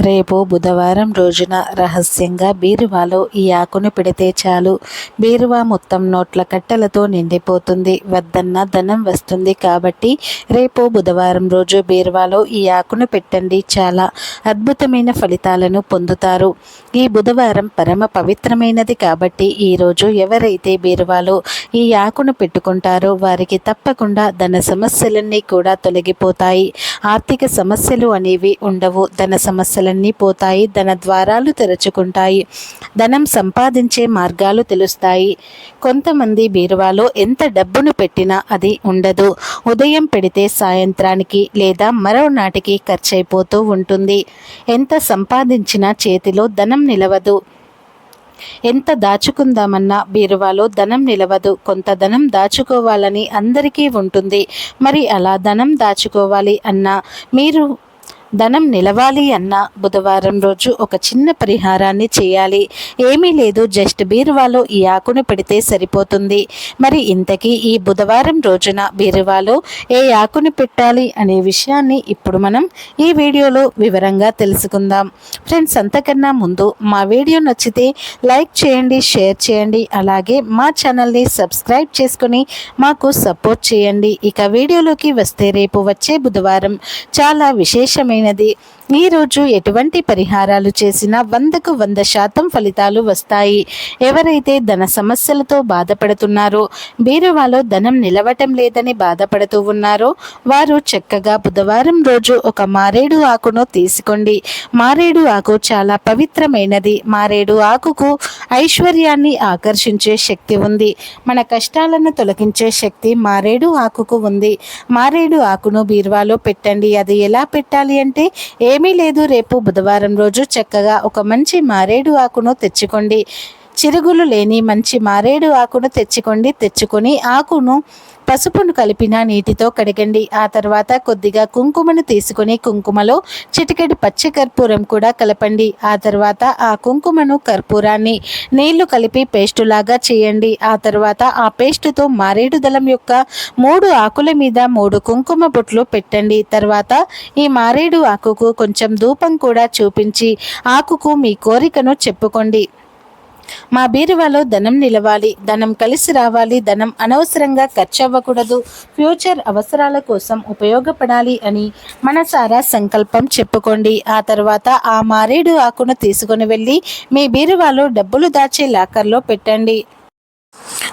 రేపు బుధవారం రోజున రహస్యంగా బీరువాలో ఈ ఆకును పెడితే చాలు. బీరువా మొత్తం నోట్ల కట్టెలతో నిండిపోతుంది. వద్దన్న ధనం వస్తుంది కాబట్టి రేపు బుధవారం రోజు బీరువాలో ఈ ఆకును పెట్టండి చాలా. అద్భుతమైన ఫలితాలను పొందుతారు. ఈ బుధవారం పరమ పవిత్రమైనది కాబట్టి ఈరోజు ఎవరైతే బీరువాలో ఈ ఆకును పెట్టుకుంటారో వారికి తప్పకుండా ధన సమస్యలన్నీ కూడా తొలగిపోతాయి. ఆర్థిక సమస్యలు అనేవి ఉండవు. ధన సమస్య సమస్యలన్నీ పోతాయి ధన ద్వారాలు తెరుచుకుంటాయి ధనం సంపాదించే మార్గాలు తెలుస్తాయి. కొంతమంది బీరువాలో ఎంత డబ్బును పెట్టినా అది ఉండదు. ఉదయం పెడితే సాయంత్రానికి లేదా మరో నాటికి ఖర్చయిపోతూ ఉంటుంది. ఎంత సంపాదించినా చేతిలో ధనం నిలవదు. ఎంత దాచుకుందామన్నా బీరువాలో ధనం నిలవదు. కొంత ధనం దాచుకోవాలని అందరికీ ఉంటుంది. మరి అలా ధనం దాచుకోవాలి అన్నా మీరు ధనం నిలవాలి అన్న బుధవారం రోజు ఒక చిన్న పరిహారాన్ని చేయాలి. ఏమీ లేదు జస్ట్ బీరువాలో ఈ ఆకును పెడితే సరిపోతుంది. మరి ఇంతకీ ఈ బుధవారం రోజున బీరువాలో ఏ ఆకును పెట్టాలి అనే విషయాన్ని ఇప్పుడు మనం ఈ వీడియోలో వివరంగా తెలుసుకుందాం. ఫ్రెండ్స్ అంతకన్నా ముందు మా వీడియో నచ్చితే లైక్ చేయండి షేర్ చేయండి అలాగే మా ఛానల్ని సబ్స్క్రైబ్ చేసుకుని మాకు సపోర్ట్ చేయండి. ఇక వీడియోలోకి వస్తే రేపు వచ్చే బుధవారం చాలా విశేషమైన മീനതി ఈరోజు ఎటువంటి పరిహారాలు చేసినా వందకు వంద శాతం ఫలితాలు వస్తాయి. ఎవరైతే ధన సమస్యలతో బాధపడుతున్నారో బీరువాలో ధనం నిలవటం లేదని బాధపడుతూ ఉన్నారో వారు చక్కగా బుధవారం రోజు ఒక మారేడు ఆకును తీసుకోండి. మారేడు ఆకు చాలా పవిత్రమైనది. మారేడు ఆకుకు ఐశ్వర్యాన్ని ఆకర్షించే శక్తి ఉంది. మన కష్టాలను తొలగించే శక్తి మారేడు ఆకుకు ఉంది. మారేడు ఆకును బీరువాలో పెట్టండి. అది ఎలా పెట్టాలి అంటే ఏ ఏమీ లేదు. రేపు బుధవారం రోజు చక్కగా ఒక మంచి మారేడు ఆకును తెచ్చుకోండి. చిరుగులు లేని మంచి మారేడు ఆకును తెచ్చుకోండి తెచ్చుకొని ఆకును పసుపును కలిపిన నీటితో కడగండి. ఆ తర్వాత కొద్దిగా కుంకుమను తీసుకుని కుంకుమలో చిటికెడు పచ్చి కర్పూరం కూడా కలపండి. ఆ తర్వాత ఆ కుంకుమను కర్పూరాన్ని నీళ్ళు కలిపి పేస్టులాగా చేయండి. ఆ తర్వాత ఆ పేస్టుతో మారేడు దళం యొక్క మూడు ఆకుల మీద మూడు కుంకుమ బొట్లు పెట్టండి. తర్వాత ఈ మారేడు ఆకుకు కొంచెం ధూపం కూడా చూపించి ఆకుకు మీ కోరికను చెప్పుకోండి. మా బీరువాలో ధనం నిలవాలి ధనం కలిసి రావాలి ధనం అనవసరంగా ఖర్చు అవ్వకూడదు ఫ్యూచర్ అవసరాల కోసం ఉపయోగపడాలి అని మనసారా సంకల్పం చెప్పుకోండి. ఆ తర్వాత ఆ మారేడు ఆకును తీసుకుని వెళ్ళి మీ బీరువాలో డబ్బులు దాచే లాకర్లో పెట్టండి.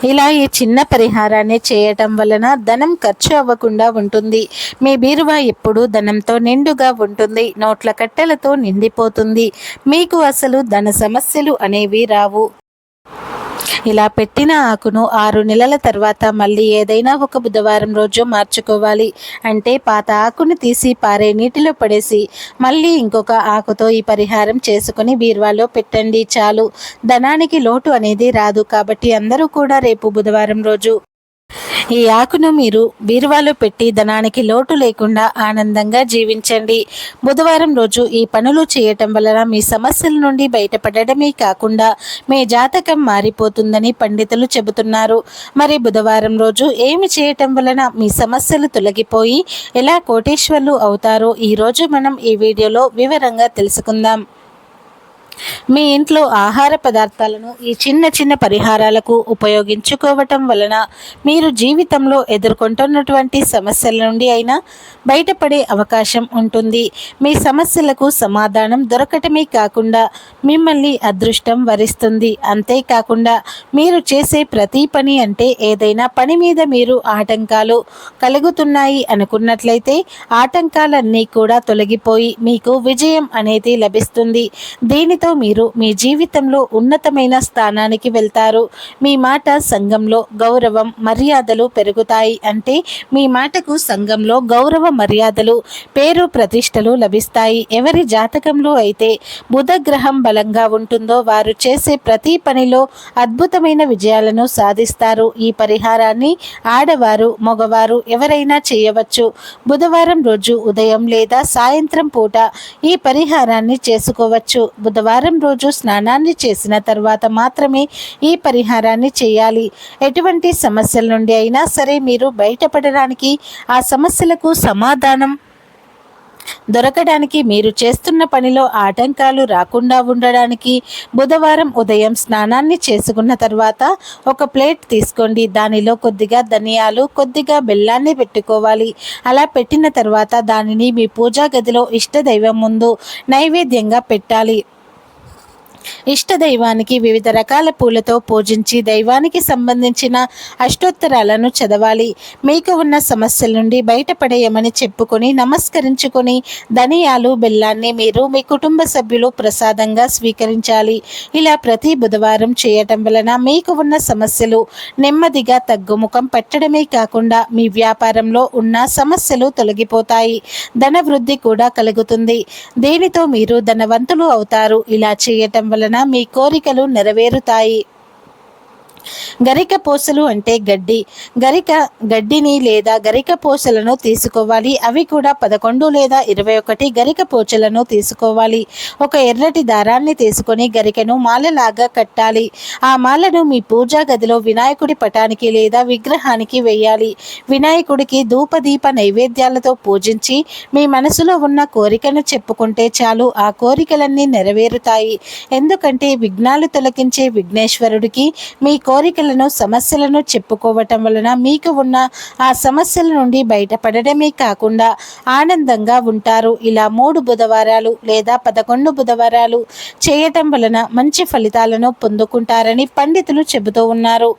ఇలా ఈ చిన్న పరిహారాన్ని చేయటం వలన ధనం ఖర్చు అవ్వకుండా ఉంటుంది. మీ బీరువా ఎప్పుడూ ధనంతో నిండుగా ఉంటుంది. నోట్ల కట్టెలతో నిండిపోతుంది. మీకు అసలు ధన సమస్యలు అనేవి రావు. ఇలా పెట్టిన ఆకును ఆరు నెలల తర్వాత మళ్ళీ ఏదైనా ఒక బుధవారం రోజు మార్చుకోవాలి. అంటే పాత ఆకును తీసి పారే నీటిలో పడేసి మళ్ళీ ఇంకొక ఆకుతో ఈ పరిహారం చేసుకుని బీరువాలో పెట్టండి చాలు. ధనానికి లోటు అనేది రాదు కాబట్టి అందరూ కూడా రేపు బుధవారం రోజు ఈ ఆకును మీరు బీరువాలో పెట్టి ధనానికి లోటు లేకుండా ఆనందంగా జీవించండి. బుధవారం రోజు ఈ పనులు చేయటం వలన మీ సమస్యల నుండి బయటపడటమే కాకుండా మీ జాతకం మారిపోతుందని పండితులు చెబుతున్నారు. మరి బుధవారం రోజు ఏమి చేయటం వలన మీ సమస్యలు తొలగిపోయి ఎలా కోటేశ్వర్లు అవుతారో ఈరోజు మనం ఈ వీడియోలో వివరంగా తెలుసుకుందాం. మీ ఇంట్లో ఆహార పదార్థాలను ఈ చిన్న చిన్న పరిహారాలకు ఉపయోగించుకోవటం వలన మీరు జీవితంలో ఎదుర్కొంటున్నటువంటి సమస్యల నుండి అయినా బయటపడే అవకాశం ఉంటుంది. మీ సమస్యలకు సమాధానం దొరకటమే కాకుండా మిమ్మల్ని అదృష్టం వరిస్తుంది. అంతేకాకుండా మీరు చేసే ప్రతి పని అంటే ఏదైనా పని మీద మీరు ఆటంకాలు కలుగుతున్నాయి అనుకున్నట్లయితే ఆటంకాలన్నీ కూడా తొలగిపోయి మీకు విజయం అనేది లభిస్తుంది. దీనితో మీరు మీ జీవితంలో ఉన్నతమైన స్థానానికి వెళ్తారు. మీ మాట సంఘంలో గౌరవం మర్యాదలు పెరుగుతాయి అంటే మీ మాటకు సంఘంలో గౌరవ మర్యాదలు పేరు ప్రతిష్టలు లభిస్తాయి. ఎవరి జాతకంలో అయితే బుధగ్రహం బలంగా ఉంటుందో వారు చేసే ప్రతి పనిలో అద్భుతమైన విజయాలను సాధిస్తారు. ఈ పరిహారాన్ని ఆడవారు మగవారు ఎవరైనా చేయవచ్చు. బుధవారం రోజు ఉదయం లేదా సాయంత్రం పూట ఈ పరిహారాన్ని చేసుకోవచ్చు. బుధవారం వారం రోజు స్నానాన్ని చేసిన తర్వాత మాత్రమే ఈ పరిహారాన్ని చేయాలి. ఎటువంటి సమస్యల నుండి అయినా సరే మీరు బయటపడడానికి ఆ సమస్యలకు సమాధానం దొరకడానికి మీరు చేస్తున్న పనిలో ఆటంకాలు రాకుండా ఉండడానికి బుధవారం ఉదయం స్నానాన్ని చేసుకున్న తర్వాత ఒక ప్లేట్ తీసుకోండి. దానిలో కొద్దిగా ధనియాలు కొద్దిగా బెల్లాన్ని పెట్టుకోవాలి. అలా పెట్టిన తర్వాత దానిని మీ పూజా గదిలో ఇష్టదైవం ముందు నైవేద్యంగా పెట్టాలి. ఇష్ట దైవానికి వివిధ రకాల పూలతో పూజించి దైవానికి సంబంధించిన అష్టోత్తరాలను చదవాలి. మీకు ఉన్న సమస్యల నుండి బయటపడేయమని చెప్పుకొని నమస్కరించుకొని ధనియాలు బెల్లాన్ని మీరు మీ కుటుంబ సభ్యులు ప్రసాదంగా స్వీకరించాలి. ఇలా ప్రతి బుధవారం చేయటం వలన మీకు ఉన్న సమస్యలు నెమ్మదిగా తగ్గుముఖం పెట్టడమే కాకుండా మీ వ్యాపారంలో ఉన్న సమస్యలు తొలగిపోతాయి. ధన వృద్ధి కూడా కలుగుతుంది. దీనితో మీరు ధనవంతులు అవుతారు? ఇలా చేయటం వలన మీ కోరికలు నెరవేరుతాయి. గరిక పూసలు అంటే గడ్డి. గరిక గడ్డిని లేదా గరిక పూసలను తీసుకోవాలి. అవి కూడా పదకొండు లేదా ఇరవై ఒకటి గరిక పూచలను తీసుకోవాలి. ఒక ఎర్రటి దారాన్ని తీసుకొని గరికను మాలలాగా కట్టాలి. ఆ మాలను మీ పూజా గదిలో వినాయకుడి పటానికి లేదా విగ్రహానికి వేయాలి. వినాయకుడికి ధూపదీప నైవేద్యాలతో పూజించి మీ మనసులో ఉన్న కోరికను చెప్పుకుంటే చాలు. ఆ కోరికలన్నీ నెరవేరుతాయి. ఎందుకంటే విఘ్నాలు తొలగించే విఘ్నేశ్వరుడికి మీ కోరికలను సమస్యలను చెప్పుకోవటం వలన మీకు ఉన్న ఆ సమస్యల నుండి బయటపడటమే కాకుండా ఆనందంగా ఉంటారు. ఇలా మూడు బుధవారాలు లేదా పదకొండు బుధవారాలు చేయటం వలన మంచి ఫలితాలను పొందుకుంటారని పండితులు చెబుతూ ఉన్నారు.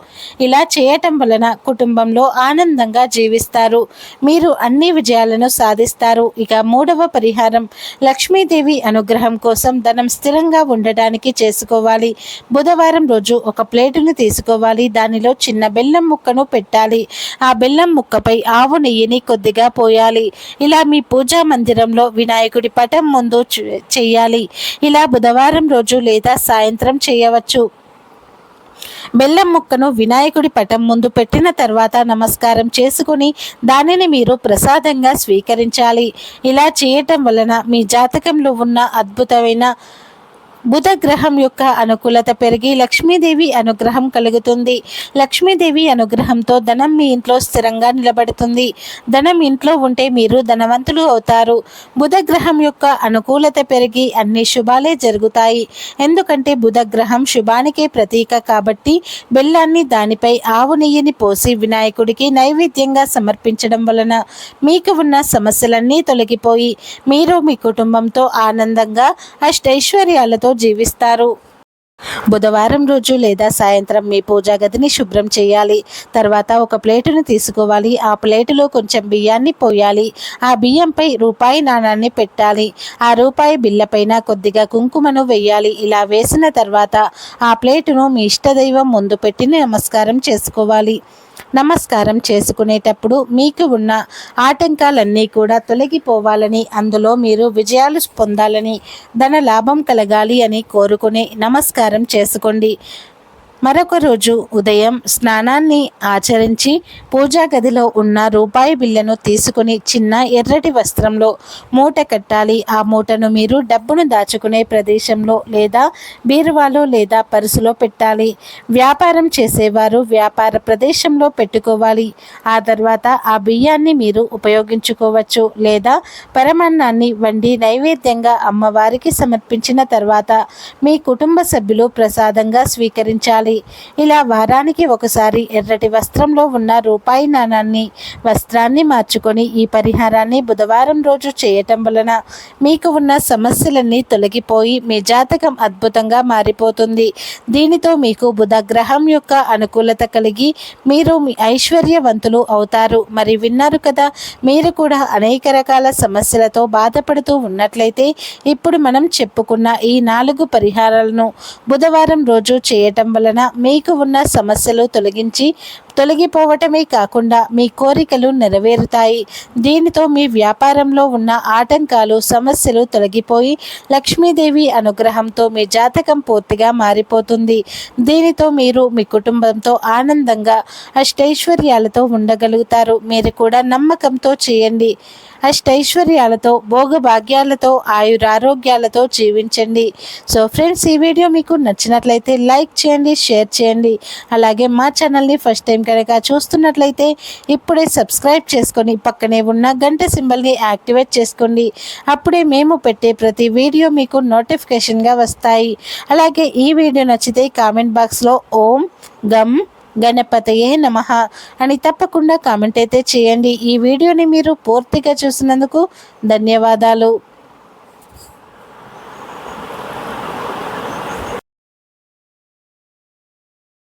ఇలా చేయటం వలన కుటుంబంలో ఆనందంగా జీవిస్తారు. మీరు అన్ని విజయాలను సాధిస్తారు. ఇక మూడవ పరిహారం లక్ష్మీదేవి అనుగ్రహం కోసం ధనం స్థిరంగా ఉండటానికి చేసుకోవాలి. బుధవారం రోజు ఒక ప్లేటును తీసుకు తీసుకోవాలి. దానిలో చిన్న బెల్లం ముక్కను పెట్టాలి. ఆ బెల్లం ముక్కపై ఆవు నెయ్యిని కొద్దిగా పోయాలి. ఇలా మీ పూజా మందిరంలో వినాయకుడి పటం ముందు చెయ్యాలి ఇలా బుధవారం రోజు లేదా సాయంత్రం చేయవచ్చు. బెల్లం ముక్కను వినాయకుడి పటం ముందు పెట్టిన తర్వాత నమస్కారం చేసుకుని దానిని మీరు ప్రసాదంగా స్వీకరించాలి. ఇలా చేయటం వలన మీ జాతకంలో ఉన్న అద్భుతమైన బుధ గ్రహం యొక్క అనుకూలత పెరిగి లక్ష్మీదేవి అనుగ్రహం కలుగుతుంది. లక్ష్మీదేవి అనుగ్రహంతో ధనం మీ ఇంట్లో స్థిరంగా నిలబడుతుంది. ధనం ఇంట్లో ఉంటే మీరు ధనవంతులు అవుతారు. బుధ గ్రహం యొక్క అనుకూలత పెరిగి అన్ని శుభాలే జరుగుతాయి. ఎందుకంటే బుధ గ్రహం శుభానికే ప్రతీక కాబట్టి బెల్లాన్ని దానిపై ఆవు నెయ్యిని పోసి వినాయకుడికి నైవేద్యంగా సమర్పించడం వలన మీకు ఉన్న సమస్యలన్నీ తొలగిపోయి మీరు మీ కుటుంబంతో ఆనందంగా అష్టైశ్వర్యాలతో జీవిస్తారు. బుధవారం రోజు లేదా సాయంత్రం మీ పూజా గదిని శుభ్రం చేయాలి. తర్వాత ఒక ప్లేటును తీసుకోవాలి. ఆ ప్లేటులో కొంచెం బియ్యాన్ని పోయాలి. ఆ బియ్యంపై రూపాయి నాణాన్ని పెట్టాలి. ఆ రూపాయి బిల్లపైన కొద్దిగా కుంకుమను వేయాలి. ఇలా వేసిన తర్వాత ఆ ప్లేటును మీ ఇష్టదైవం ముందు పెట్టి నమస్కారం చేసుకోవాలి. నమస్కారం చేసుకునేటప్పుడు మీకు ఉన్న ఆటంకాలన్నీ కూడా తొలగిపోవాలని అందులో మీరు విజయాలు పొందాలని ధన లాభం కలగాలి అని కోరుకుని నమస్కారం చేసుకోండి. మరొక రోజు ఉదయం స్నానాన్ని ఆచరించి పూజా గదిలో ఉన్న రూపాయి బిల్లను తీసుకుని చిన్న ఎర్రటి వస్త్రంలో మూట కట్టాలి. ఆ మూటను మీరు డబ్బును దాచుకునే ప్రదేశంలో లేదా బీరువాలో లేదా పరుసులో పెట్టాలి. వ్యాపారం చేసేవారు వ్యాపార ప్రదేశంలో పెట్టుకోవాలి. ఆ తర్వాత ఆ బియ్యాన్ని మీరు ఉపయోగించుకోవచ్చు లేదా పరమాన్నాన్ని వండి నైవేద్యంగా అమ్మవారికి సమర్పించిన తర్వాత మీ కుటుంబ సభ్యులు ప్రసాదంగా స్వీకరించాలి. ఉండాలి ఇలా వారానికి ఒకసారి ఎర్రటి వస్త్రంలో ఉన్న రూపాయి నాణాన్ని వస్త్రాన్ని మార్చుకొని ఈ పరిహారాన్ని బుధవారం రోజు చేయటం వలన మీకు ఉన్న సమస్యలన్నీ తొలగిపోయి మీ జాతకం అద్భుతంగా మారిపోతుంది. దీనితో మీకు బుధ గ్రహం యొక్క అనుకూలత కలిగి మీరు మీ ఐశ్వర్యవంతులు అవుతారు. మరి విన్నారు కదా మీరు కూడా అనేక రకాల సమస్యలతో బాధపడుతూ ఉన్నట్లయితే ఇప్పుడు మనం చెప్పుకున్న ఈ నాలుగు పరిహారాలను బుధవారం రోజు చేయటం వలన వలన మీకు ఉన్న సమస్యలు తొలగించి తొలగిపోవటమే కాకుండా మీ కోరికలు నెరవేరుతాయి. దీనితో మీ వ్యాపారంలో ఉన్న ఆటంకాలు సమస్యలు తొలగిపోయి లక్ష్మీదేవి అనుగ్రహంతో మీ జాతకం పూర్తిగా మారిపోతుంది. దీనితో మీరు మీ కుటుంబంతో ఆనందంగా అష్టైశ్వర్యాలతో ఉండగలుగుతారు. మీరు కూడా నమ్మకంతో చేయండి. అష్టైశ్వర్యాలతో భోగభాగ్యాలతో ఆయురారోగ్యాలతో జీవించండి. సో ఫ్రెండ్స్ ఈ వీడియో మీకు నచ్చినట్లయితే లైక్ చేయండి షేర్ చేయండి. అలాగే మా ఛానల్ని ఫస్ట్ టైం కనుక చూస్తున్నట్లయితే ఇప్పుడే సబ్స్క్రైబ్ చేసుకొని పక్కనే ఉన్న గంట సింబల్ని యాక్టివేట్ చేసుకోండి. అప్పుడే మేము పెట్టే ప్రతి వీడియో మీకు నోటిఫికేషన్గా వస్తాయి. అలాగే ఈ వీడియో నచ్చితే కామెంట్ బాక్స్లో ఓం గమ్ గణపతయే నమ అని తప్పకుండా కామెంట్ అయితే చేయండి. ఈ వీడియోని మీరు పూర్తిగా చూసినందుకు ధన్యవాదాలు.